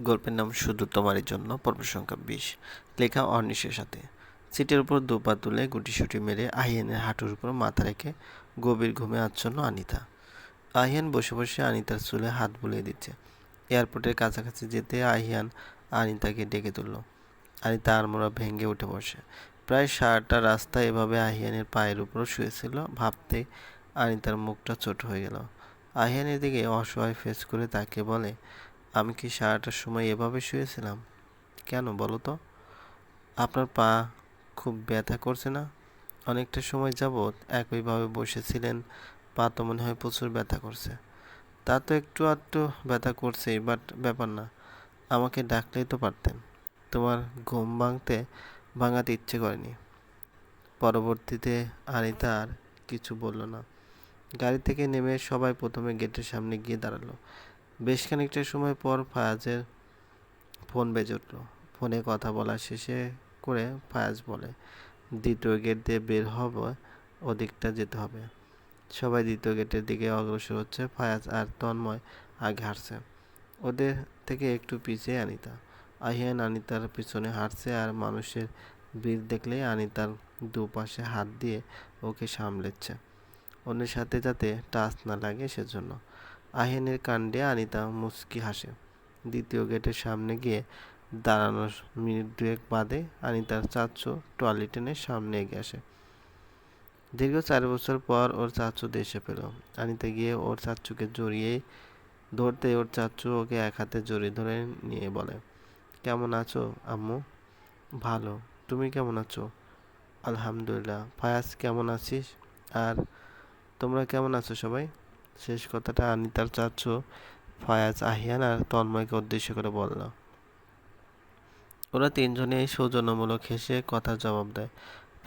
গল্পের নাম শুধু তোমারই জন্য পর্ব সংখ্যা বিশ। লেখা অর্নিশের সাথে। সিটের উপর দুপা তুলে গুটিসুটি মেরে আহিয়ানের হাঁটুর উপর মাথা রেখে গভীর ঘুমে আচ্ছন্ন আনিতা। আহিয়ান বসে বসে আনিতার চুলে হাত বুলিয়ে দিচ্ছে। এয়ারপোর্টের কাছাকাছি যেতে আহিয়ান আনিতাকে ডেকে তুলল। আনিতা আড়মোড়া ভেঙে উঠে বসে। প্রায় সারাটা রাস্তা এভাবে আহিয়ানের পায়ের উপর শুয়েছিল, ভাবতে আনিতার মুখটা ছোট হয়ে গেল। আহিয়ানের দিকে অসহায় ফেস করে তাকে বলে আমি কি সারাটা সময় এভাবে শুয়েছিলাম? কেন বলো তো? আপনার পা খুব ব্যথা করছে না? অনেকটা সময় যাবৎ একইভাবে বসেছিলেন, পা তো মনে হয় প্রচুর ব্যথা করছে। তা তো একটু আধটু ব্যথা করছেই, বাট ব্যাপার না। আমাকে ডাকলেই তো পারতেন। তোমার ঘুম ভাঙতে, ভাঙাতে ইচ্ছে করেনি। পরবর্তীতে আনিতা আর কিছু বলল না। গাড়ি থেকে নেমে সবাই প্রথমে গেটের সামনে গিয়ে দাঁড়াল। বেশ খানিকটা সময় পর ফায়াজের ফোন বেজে উঠল। ফোনে কথা বলা শেষে করে ফায়াজ বলে, দ্বিতীয় গেট দিয়ে বের হবে, ওদিকটা যেতে হবে। সবাই দ্বিতীয় গেটের দিকে অগ্রসর হচ্ছে। ফায়াজ আর তন্ময় আগে হাঁটছে। ওদের থেকে একটু পিছিয়ে আনিতা। আহিয়ান আনিতার পিছনে হাঁটছে আর মানুষের ভিড় দেখলেই আনিতার দুপাশে হাত দিয়ে ওকে সামলেচ্ছে অন্যের সাথে যাতে টাচ না লাগে সেজন্য। আহিনের কাণ্ডে আনিতা মুচকি হাসে। দ্বিতীয় গেটের সামনে গিয়ে দাঁড়ানোর মিনিট দুয়েক বাদে আনিতার চাচু ট্রলি টেনে সামনে এগিয়ে আসে। দীর্ঘ চার বছর পর ওর চাচু দেশে পেল আনিতা গিয়ে ওর চাচুকে জড়িয়ে ধরতে ওর চাচু ওকে এক হাতে জড়িয়ে ধরে নিয়ে বলে, কেমন আছো আম্মু? ভালো। তুমি কেমন আছো? আলহামদুলিল্লাহ। ফায়াজ, কেমন আছিস? আর তোমরা কেমন আছো সবাই? শেষ কথাটা আনিতার চাচ্ছ ফায়াজ আহিয়ান আর তন্ময়কে উদ্দেশ্য করে বলল। ওরা তিনজনেই সৌজন্যমূলক হেসে কথার জবাব দেয়।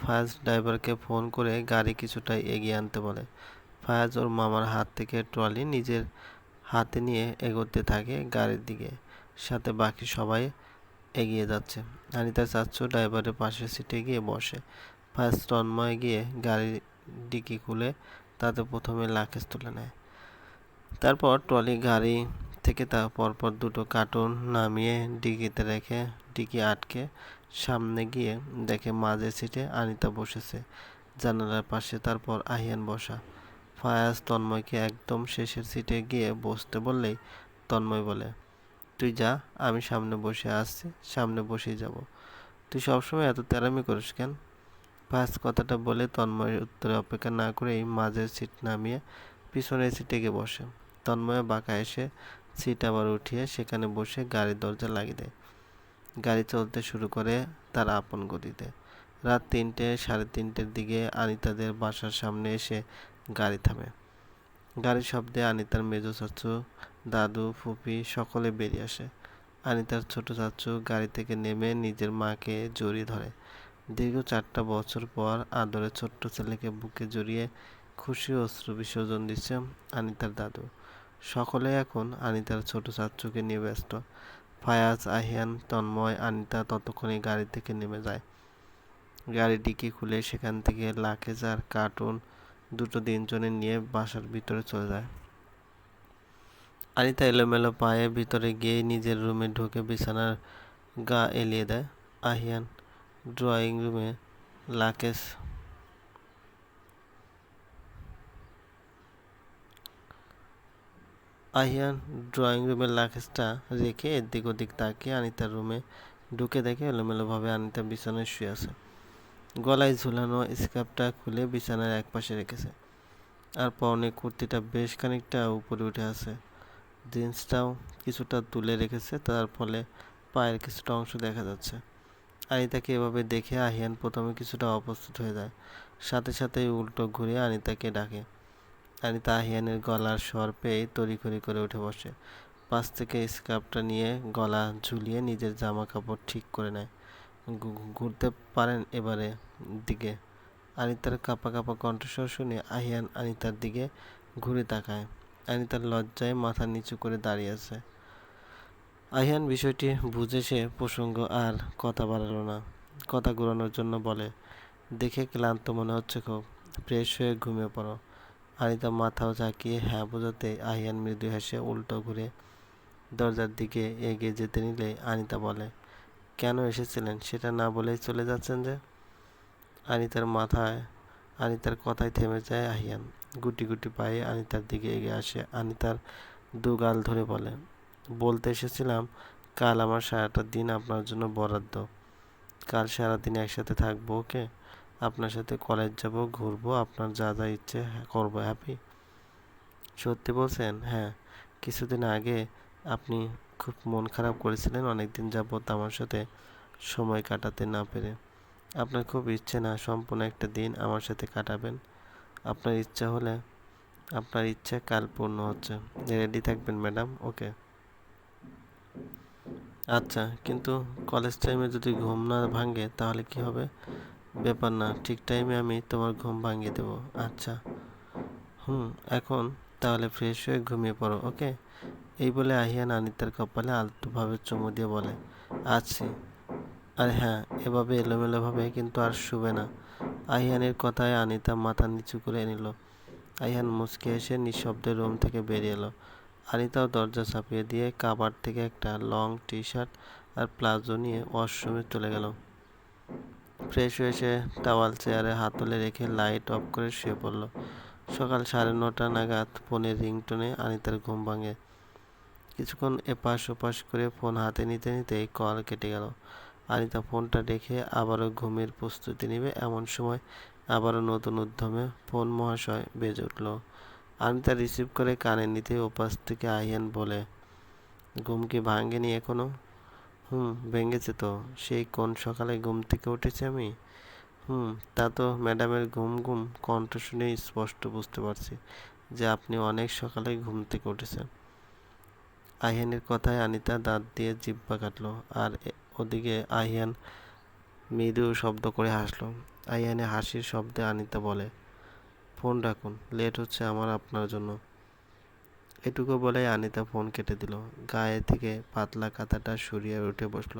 ফায়াজ ড্রাইভারকে ফোন করে গাড়ি কিছুটা এগিয়ে আনতে বলে। ফায়াজ ওর মামার হাত থেকে ট্রলি নিজের হাতে নিয়ে এগোতে থাকে গাড়ির দিকে। সাথে বাকি সবাই এগিয়ে যাচ্ছে। আনিতার চাচ্ছু ড্রাইভারের পাশের সিটে গিয়ে বসে। ফায়াজ তন্ময় গিয়ে গাড়ির ডিকি খুলে তাতে প্রথমে লাকেজ তুলে নেয়। তারপর ট্রলি গাড়ি থেকে তা পরপর দুটো কার্টুন নামিয়ে ডিকিতে রেখে ডিকি আটকে সামনে গিয়ে দেখে মাঝে সিটে আনিতা বসেছে জানালার পাশে, তারপর আহিয়ান বসা। ফায়াজ তন্ময়কে একদম শেষের সিটে গিয়ে বসতে বললেই তন্ময় বলে, তুই যা, আমি সামনে বসে আসছি, সামনে বসেই যাব। তুই সবসময় এত তেরামি করিস কেন? ফায়াজ কথাটা বলে তন্ময়ের উত্তরে অপেক্ষা না করেই মাঝের সিট নামিয়ে পিছনের সিটে গিয়ে বসে। তন্ময় বাঁকা এসে সিট আবার উঠিয়ে সেখানে বসে গাড়ির দরজা লাগিয়ে দেয়। গাড়ি চলতে শুরু করে তার আপন গতিতে। রাত তিনটে, সাড়ে তিনটের দিকে আনিতাদের বাসার সামনে এসে গাড়ি থামে। গাড়ির শব্দে আনিতার মেজো চাচু, দাদু, ফুপি সকলে বেরিয়ে আসে। আনিতার ছোট চাচু গাড়ি থেকে নেমে নিজের মাকে জড়িয়ে ধরে। দীর্ঘ চারটা বছর পর আদরের ছোট্ট ছেলেকে বুকে জড়িয়ে খুশি অশ্রু বিসর্জন দিচ্ছে আনিতার দাদু। সকলে এখন আনিতার ছোট চাচ্চুকে নিয়ে ব্যস্ত। ফায়াজ, আহিয়ান, তন্ময়, আনিতা ততক্ষণে গাড়ি থেকে নেমে যায়। গাড়ি খুলে সেখান থেকে লাকেজ আর কার্টুন দুটো দিনজনে নিয়ে বাসার ভিতরে চলে যায়। আনিতা এলোমেলো পায়ে ভিতরে গিয়ে নিজের রুমে ঢুকে বিছানার গা এলিয়ে দেয়। আহিয়ান ড্রয়িং রুমে লাকেশ আহিয়ান ড্রয়িং রুমের লাকেশটা রেখে এদিক ওদিক তাকিয়ে আনিতার রুমে ঢুকে দেখে এলোমেলোভাবে আনিতা বিছানায় শুয়ে আছে। গলায় ঝুলানো স্কার্ফটা খুলে বিছানার এক পাশে রেখেছে। আর পরনে কুর্তিটা বেশ খানিকটা উপরে উঠে আছে। জিন্সটাও কিছুটা তুলে রেখেছে, তার ফলে পায়ের কিছুটা অংশ দেখা যাচ্ছে। আনিতাকে এভাবে দেখে আহিয়ান প্রথমে কিছুটা অপ্রস্তুত হয়ে যায়। সাথে সাথেই উল্টো ঘুরে আনিতাকে ডাকে। আনিতা আহিয়ানের গলার স্বর পেয়ে তড়িঘড়ি করে উঠে বসে। পাশ থেকে স্কার্ফটা নিয়ে গলা ঝুলিয়ে নিজের জামা কাপড় ঠিক করে নেয়। ঘুরতে পারেন এবারে দিকে। আনিতার কাপা কাপা কণ্ঠস্বর শুনে আহিয়ান আনিতার দিকে ঘুরে তাকায়। আনিতার লজ্জায় মাথা নিচু করে দাঁড়িয়ে আছে। আহিয়ান বিষয়টি বুঝে সে প্রসঙ্গ আর কথা বাড়ালো না। কথা ঘুরানোর জন্য বলে, দেখে ক্লান্ত মনে হচ্ছে খুব। ফ্রেশ হয়ে ঘুমিয়ে পড়ো। আনিতা মাথাও ঝাঁকিয়ে হ্যাঁ বোঝাতে। আহিয়ান মৃদু হেসে উল্টো ঘুরে দরজার দিকে এগিয়ে যেতে নিলে আনিতা বলে, কেন এসেছিলেন? সেটা না বলেই চলে যাচ্ছেন যে? আনিতার মাথায়, আনিতার কথায় থেমে যায় আহিয়ান। গুটি গুটি পায়ে আনিতার দিকে এগিয়ে আসে। আনিতার দু গাল ধরে বলে বলতে এসেছিলাম, কাল আমার সারাটা দিন আপনার জন্য বরাদ্দ। কাল সারাদিন একসাথে থাকব, ওকে? আপনার সাথে কলেজ যাব, ঘুরবো, আপনার যা যা ইচ্ছে করব, হ্যাপি? সত্যি বলছেন? হ্যাঁ। কিছুদিন আগে আপনি খুব মন খারাপ করেছিলেন, অনেকদিন যাবৎ আমার সাথে সময় কাটাতে না পেরে। আপনার খুব ইচ্ছে না সম্পূর্ণ একটা দিন আমার সাথে কাটাবেন। আপনার ইচ্ছা হলে, আপনার ইচ্ছা কাল পূর্ণ হচ্ছে। রেডি থাকবেন, ম্যাডাম, ওকে? আচ্ছা কিন্তু কলেজ টাইমে যদি ঘুম না ভাঙে, তাহলে কি হবে? ব্যাপার না, ঠিক টাইমে আমি তোমার ঘুম ভাঙিয়ে দেবো। আচ্ছা। হুম, এখন তাহলে ফ্রেশ হয়ে ঘুমিয়ে পড়ো ওকে এই বলে আহিয়ান আনিতার কপালে আলতোভাবে চুমু দিয়ে বলে আছি আর হ্যাঁ এভাবে এলোমেলোভাবে কিন্তু আর শুবে না। আহিয়ানের কথায় আনিতা মাথা নিচু করে নিল। আহিয়ান মুচকে এসে নিঃশব্দে রুম থেকে বেরিয়ে এলো। আনিতাও দরজা চাপিয়ে দিয়ে কাবার থেকে একটা লং টি শার্ট আর প্লাজো নিয়ে ওয়াশরুমে চলে গেল। ফ্রেশ হয়ে এসে টাওয়াল চেয়ারে হাত তুলে রেখে লাইট অফ করে শুয়ে পড়ল। সকাল সাড়ে নটা নাগাদ ফোনের রিংটোনে আনিতার ঘুম ভাঙে। কিছুক্ষণ এপাশ ওপাশ করে ফোন হাতে নিতে নিতেই কল কেটে গেল। আনিতা ফোনটা রেখে আবারও ঘুমের প্রস্তুতি নেবে এমন সময় আবারও নতুন উদ্যমে ফোন মহাশয় বেজে উঠল। আনিতা রিসিভ করে কানে নিতে ওপাশ থেকে আহিয়ান বলে, ঘুম কি ভাঙেনি এখনও? হুম, ভেঙেছে তো। সেই কোন সকালে ঘুম থেকে উঠেছি আমি? হুম, তা তো ম্যাডামের ঘুম ঘুম, কণ্ঠ শুনেই স্পষ্ট বুঝতে পারছি যে আপনি অনেক সকালে ঘুম থেকে উঠেছেন। আহিয়ানের কথায় আনিতা দাঁত দিয়ে জিব্বা কাটলো আর ওদিকে আহিয়ান মৃদু শব্দ করে হাসলো। আহিয়ানের হাসির শব্দে আনিতা বলে ফোন রাখুন লেট হচ্ছে আমার আপনার জন্য। এটুকু বলে আনিতা ফোন কেটে দিল। গায়ে থেকে পাতলা কাঁথাটা সরিয়ে উঠে বসল।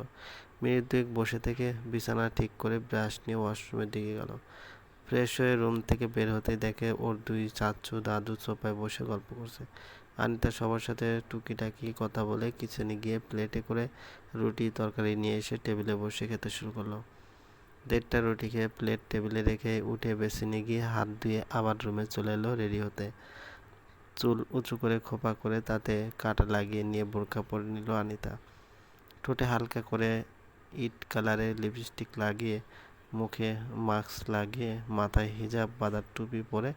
মিনিট দুয়েক বসে থেকে বিছানা ঠিক করে ব্রাশ নিয়ে ওয়াশরুমের দিকে গেল। ফ্রেশ হয়ে রুম থেকে বের হতে দেখে ওর দুই চাচু দাদু সোফায় বসে গল্প করছে। আনিতা সবার সাথে টুকিটাকি কথা বলে কিচেনে গিয়ে প্লেটে করে রুটি তরকারি নিয়ে এসে টেবিলে বসে খেতে শুরু করল। দেড়টা রুটি খেয়ে প্লেট টেবিলে রেখে উঠে বেসিনে গিয়ে হাত ধুয়ে আবার রুমে চলে এলো রেডি হতে। চুল উঁচু করে খোপা করে তাতে কাটা লাগিয়ে নিয়ে বোরখা পরে নিল আনিতা। ঠোঁটে হালকা করে ইট কালারের লিপস্টিক লাগিয়ে, মুখে মাস্ক লাগিয়ে, মাথায় হিজাব বাঁধার টুপি পরে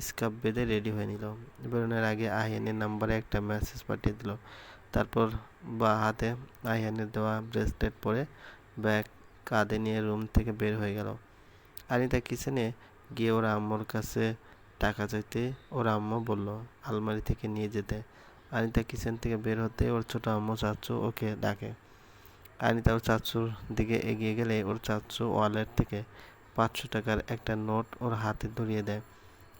স্কার্ফ বেঁধে রেডি হয়ে নিল। বেরোনোর আগে আহিয়ানের নাম্বারে একটা মেসেজ পাঠিয়ে দিল। তারপর বা হাতে আহিয়ানের দেওয়া ব্রেসলেট পরে ব্যাগ কাঁধে নিয়ে রুম থেকে বের হয়ে গেল। আনিতা কিচেনে গিয়ে ওর আম্মুর কাছে টাকা চাইতে ওর আম্মু বলল, আলমারি থেকে নিয়ে যেতে। আনিতা কিচেন থেকে বের হতে ওর ছোট আম্মু চাচ্ছু ওকে ডাকে। আনিতা ওর চাচ্চুর দিকে এগিয়ে গেলে ওর চাচ্চু ওয়ালেট থেকে পাঁচশো টাকার একটা নোট ওর হাতে ধরিয়ে দেয়।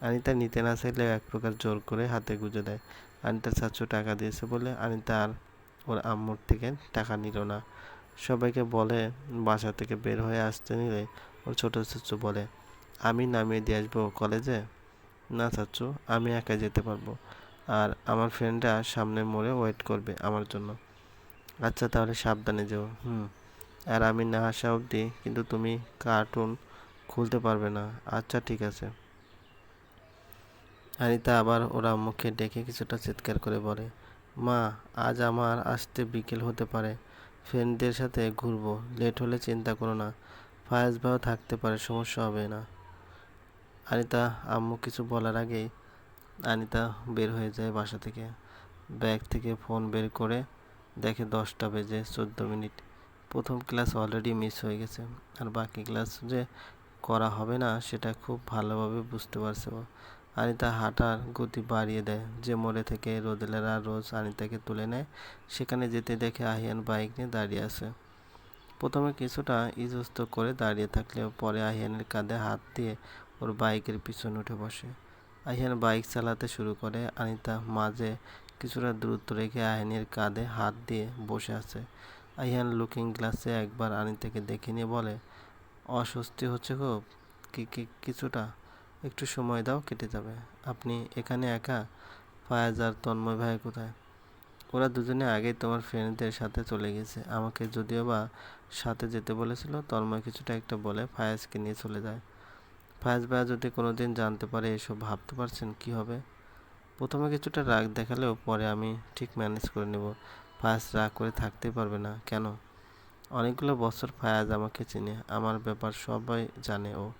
আনিতা নিতে না চাইলে এক প্রকার জোর করে হাতে গুঁজে দেয়। আনিতার চাচ্চু টাকা দিয়েছে বলে আনিতা আর ওর আম্মুর থেকে টাকা নিল না। সবাইকে বলে, বাসা থেকে বের হয়ে আসতে নিলে ওর ছোট চাচ্চু বলে, আমি নামিয়ে দিয়ে আসব কলেজে? না চাচ্চু আমি একা যেতে পারব। আর আমার ফ্রেন্ডরা সামনে মোড়ে ওয়েট করবে আমার জন্য। আচ্ছা তাহলে সাবধানে যেও, হুম। আর আমি না আসা অবধি কিন্তু তুমি কার্টুন খুলতে পারবে না। আচ্ছা ঠিক আছে। আনিতা আবার ওরা মুখে ডেকে কিছুটা চিৎকার করে বলে, মা, আজ আমার আসতে বিকেল হতে পারে। ফ্রেন্ডদের সাথে ঘুরবো। লেট হলে চিন্তা করো না। ফায়াজ ভাও থাকতে পারে, সমস্যা হবে না। আনিতা, আম্মু কিছু বলার আগেই আনিতা বের হয়ে যায় বাসা থেকে। ব্যাগ থেকে ফোন বের করে দেখে দশটা বেজে চোদ্দ মিনিট। প্রথম ক্লাস অলরেডি মিস হয়ে গেছে। আর বাকি ক্লাস যে করা হবে না, সেটা খুব ভালোভাবে বুঝতে পারছে আনিতা হাঁটার গতি বাড়িয়ে দেয়। যে মোড়ে থেকে রোদেলেরা রোজ আনিতাকে তুলে নেয়, সেখানে যেতে দেখে আহিয়ান বাইক নিয়ে দাঁড়িয়ে আছে। প্রথমে কিছুটা ইজস্ত করে দাঁড়িয়ে থাকলেও পরে আহিয়ানের কাঁধে হাত দিয়ে ওর বাইকের পিছনে উঠে বসে। আহিয়ান বাইক চালাতে শুরু করে, আনিতা মাঝে কিছুটা দূরত্ব রেখে আহিনের কাঁধে হাত দিয়ে বসে আছে। আহিয়ান লুকিং গ্লাসে একবার আনিতাকে দেখে নিয়ে বলে, অস্বস্তি হচ্ছে খুব কি কি, কিছুটা? একটু সময় দাও, কেটে যাবে। আপনি এখানে একা? ফায়াজ আর তন্ময় ভাই কোথায়? ওরা দুজনে আগেই তোমার ফ্রেন্ডদের সাথে চলে গেছে। আমাকে যদিও বা সাথে যেতে বলেছিল, তন্ময় কিছুটা একটা বলে ফায়াজকে নিয়ে চলে যায়। ফায়াজ ভাইয়া যদি কোনো দিন জানতে পারে এসব ভাবতে পারছেন, কি হবে? প্রথমে কিছুটা রাগ দেখালেও পরে আমি ঠিক ম্যানেজ করে নেব। ফায়াজ রাগ করে থাকতেই পারবে না। কেন? অনেকগুলো বছর ফায়াজ আমাকে চিনে। আমার ব্যাপার সবাই জানে ও।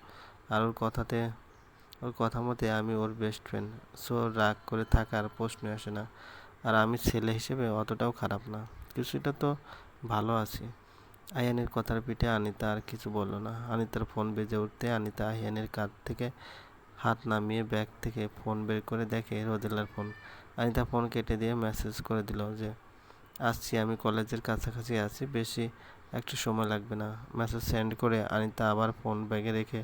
আর ওর কথাতে ওর কথা মতে আমি ওর বেস্ট ফ্রেন্ড সো রাগ করে থাকার প্রশ্ন আসে না। আর আমি ছেলে হিসেবে অতটাও খারাপ না, কিছুটা তো ভালো আছি। আয়ানের কথার পিঠে আনিতা আর কিছু বলল না। আনিতার ফোন বেজে উঠতে আনিতা আয়ানের কাঁধ থেকে হাত নামিয়ে ব্যাগ থেকে ফোন বের করে দেখে রোদেলার ফোন আনিতা ফোন কেটে দিয়ে মেসেজ করে দিল যে, আসছি, আমি কলেজের কাছাকাছি আছি, বেশি একটু সময় লাগবে না। মেসেজ সেন্ড করে আনিতা আবার ফোন ব্যাগে রেখে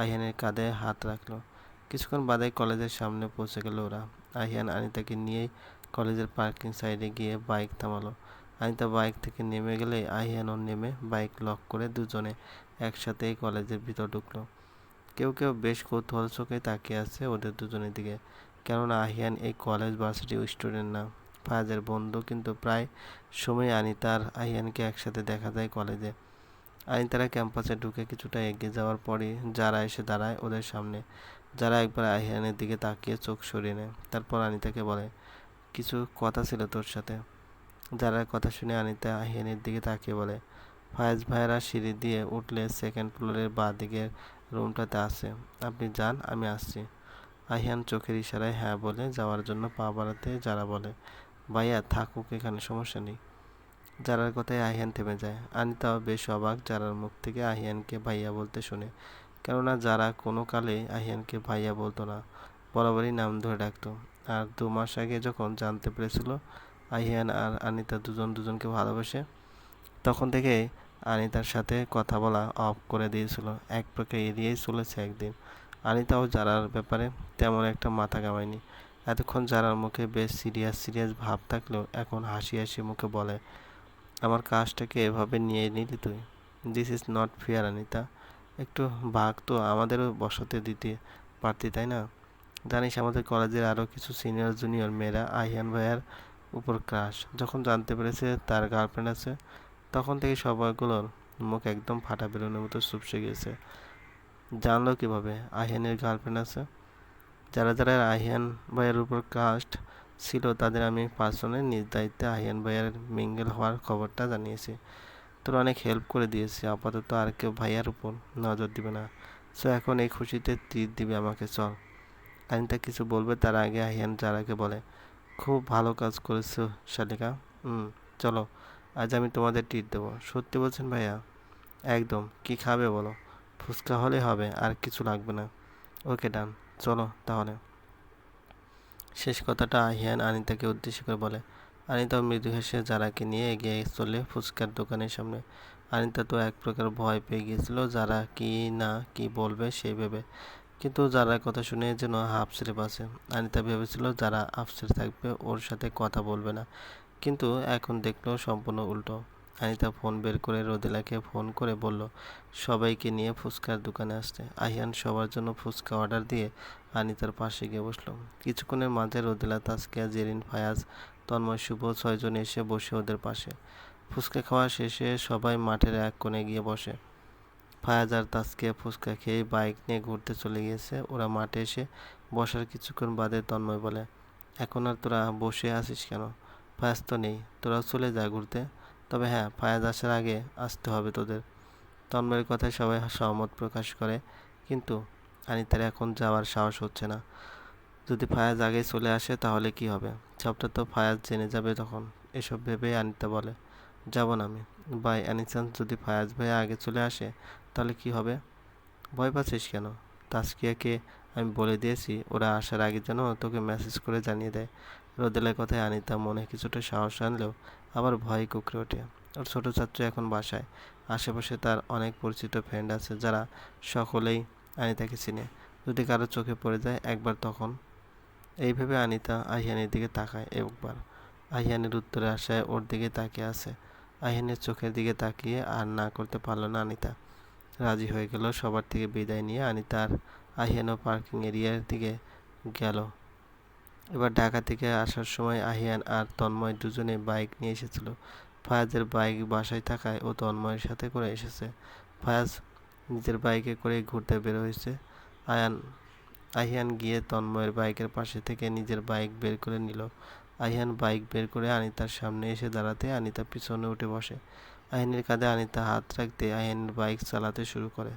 আহিয়ানের কাঁধে হাত রাখল। কিছুক্ষণ বাদে কলেজের সামনে পৌঁছে গেল ওরা। আহিয়ান আনিতাকে নিয়েই কলেজের পার্কিং সাইডে গিয়ে বাইক থামালো। আনিতা বাইক থেকে নেমে গেলে আহিয়ানও নেমে বাইক লক করে দুজনে একসাথেই কলেজের ভিতর ঢুকলো। কেউ কেউ বেশ কৌতূহল চোখে তাকিয়ে আছে ওদের দুজনের দিকে। কেননা আহিয়ান এই কলেজ ভার্সিটি স্টুডেন্ট না। ফায়াজের বন্ধু কিন্তু প্রায় সময় আনিতার আহিয়ানকে একসাথে দেখা যায় কলেজে। আনিতারা ক্যাম্পাসে ঢুকে কিছুটা এগিয়ে যাওয়ার পরই যারা এসে দাঁড়ায় ওদের সামনে। যারা একবার আহিয়ানের দিকে তাকিয়ে চোখ সরিয়ে নেয়, তারপর আনিতাকে বলে, কিছু কথা ছিল তোর সাথে? যারা কথা শুনে আনিতা আহিয়ানের দিকে তাকিয়ে বলে, ফায়েজ ভাইয়েরা সিঁড়ি দিয়ে উঠলে সেকেন্ড ফ্লোরের বাঁ দিকের রুমটাতে আছে। আপনি যান, আমি আসছি। আহিয়ান চোখের ইশারায় হ্যাঁ বলে যাওয়ার জন্য পা বাড়াতে যারা বলে, ভাইয়া, থাকুক, এখানে সমস্যা নেই। যারার কথায় আহিয়ান থেমে যায়। আনিতাও বেশ অবাক, যারার মুখ থেকে আহিয়ানকে ভাইয়া বলতে শুনে কেননা যারা কোনো কালে আহিয়ানকে ভাইয়া বলতো না, বরাবরই নাম ধরে ডাকতো। আর দু মাস আগে যখন জানতে পেরেছিল আহিয়ান আর আনিতা দুজন দুজনকে ভালোবাসে, তখন থেকে আনিতার সাথে কথা বলা অফ করে দিয়েছিল। এক প্রকার এড়িয়েই চলেছে একদিন। আনিতাও যারার ব্যাপারে তেমন একটা মাথা কামায়নি এতক্ষণ যারার মুখে বেশ সিরিয়াস সিরিয়াস ভাব থাকলেও এখন হাসি হাসি মুখে বলে, আমার কাজটাকে এভাবে নিয়ে নিলি তুই। This is not fair Anita. একটু ভাগ তো আমাদেরও বসাতে দিতে পারতি, তাই না? জানিস আমাদের কলেজের আরও কিছু সিনিয়র জুনিয়র মেয়েরা আহিয়ান ভাইয়ার উপর ক্রাশ যখন জানতে পেরেছে তার গার্লফ্রেন্ড আছে, তখন থেকে সবাইগুলোর মুখ একদম ফাটা বেরোনোর মতো চুপসে গিয়েছে জানলো কীভাবে আহিয়ানের গার্লফ্রেন্ড আছে? যারা যারা আহিয়ান ভাইয়ের উপর কাস্ট ছিল তাদের আমি পার্সনে নিজ দায়িত্বে আহিয়ান ভাইয়ার মিঙ্গেল হওয়ার খবরটা জানিয়েছি। তোর অনেক হেল্প করে দিয়েছি। আপাতত আর কেউ ভাইয়ার উপর নজর দিবে না। সো এখন এই খুশিতে তীর দিবে আমাকে, চল। আনিতা কিছু বলবে, তার আগে আহিয়ান যারাকে বলে, খুব ভালো কাজ করেছ শালিকা। হুম, চলো, আজ আমি তোমাদের ট্রিট দেবো। সত্যি বলছেন ভাইয়া? একদম। কি খাবে বলো? ফুচকা হলে হবে, আর কিছু লাগবে না। ওকে, ডান। চলো, তাহলে। শেষ কথাটা আহিয়ান, আনিতাকে উদ্দেশ্য করে বলে আনিতা মৃদু হেসে যারাকে নিয়ে এগিয়ে চলে ফুচকার দোকানের সামনে। আনিতা তো এক প্রকার ভয় পেয়ে গিয়েছিল, যারা কি না কি বলবে সেই ভেবে। কিন্তু যারা কথা শুনে যেন হাফ ছেড়ে বাসে আনিতা ভেবেছিল যারা আফসের থাকবে ওর সাথে কথা বলবে না। কিন্তু এখন দেখল সম্পূর্ণ উল্টো। আনিতা ফোন বের করে রোদেলাকে ফোন করে বলল, সবাইকে নিয়ে ফুচকার দোকানে আসতে। আহিয়ান সবার জন্য ফুচকা অর্ডার দিয়ে আনিতার পাশে গিয়ে বসল। কিছুক্ষণের মাঝে রোদেলা, তাসকিয়া, জেরিন, ফায়াজ তন্ময় শুভ ছয়জন এসে বসে ওদের পাশে। ফুচকা খাওয়া শেষে সবাই মাঠের এক কোণে গিয়ে বসে। ফায়াজ আর তাসকিয়া ফুচকা খেয়ে বাইক নিয়ে ঘুরতে চলে গিয়েছে। ওরা মাঠে এসে বসার কিছুক্ষণ বাদে তন্ময় বলে, এখন আর তোরা বসে আছিস কেন? ফায়াজ তো নেই তোরা চলে যা ঘুরতে। তবে হ্যাঁ ফায়াজ আসার আগে আসতে হবে তোদের। তন্ময়ের কথায় সবাই সহমত প্রকাশ করে, কিন্তু আনিতার এখন যাওয়ার সাহস হচ্ছে না। যদি ফায়াজ আগে চলে আসে, তাহলে কি হবে? সবটা তো ফায়াজ জেনে যাবে তখন এসব ভেবেই আনিতা বলে, যাব না আমি। বাই অ্যানিচান্স যদি ফায়াজ ভাই আগে চলে আসে, তাহলে কি হবে? ভয় পাচ্ছিস কেন? তাস্কিয়াকে আমি বলে দিয়েছি, ওরা আসার আগে যেন তোকে মেসেজ করে জানিয়ে দেয়। রোদেলের কথায় আনিতা মনে কিছুটা সাহস আনলেও আবার ভয় কুকড়ে ওঠে। ওর ছোটো ছাত্র এখন বাসায়। আশেপাশে তার অনেক পরিচিত ফ্রেন্ড আছে, যারা সকলেই আনিতাকে চিনে। যদি কারও চোখে পড়ে যায়, একবার তখন এইভাবে আনিতা আহিয়ানের দিকে তাকায় একবার। আহিয়ানের উত্তরে আসায় ওর দিকে তাকিয়ে আছে। আহিয়ানের চোখের দিকে তাকিয়ে আর না করতে পারল না আনিতা। রাজি হয়ে গেল, সবার থেকে বিদায় নিয়ে আনিতা আর আহিয়ানও পার্কিং এরিয়ার দিকে গেল। এবার ঢাকা থেকে আসার সময় আহিয়ান আর তন্ময় দুজনে বাইক নিয়ে এসেছিল। ফায়াজের বাইক বাসায় থাকায় ও তন্ময়ের সাথে করে এসেছে। ফায়াজ নিজের বাইকে করে ঘুরতে বের হয়েছে। আয়ান আহিয়ান গিয়ে তন্ময়ের বাইকের পাশে থেকে নিজের বাইক বের করে নিল। আহিয়ান বাইক বের করে আনিতার সামনে এসে দাঁড়াতে আনিতা পিছনে উঠে বসে। আহিনের কাঁধে আনিতা হাত রাখতে আহিয়ানের বাইক চালাতে শুরু করে।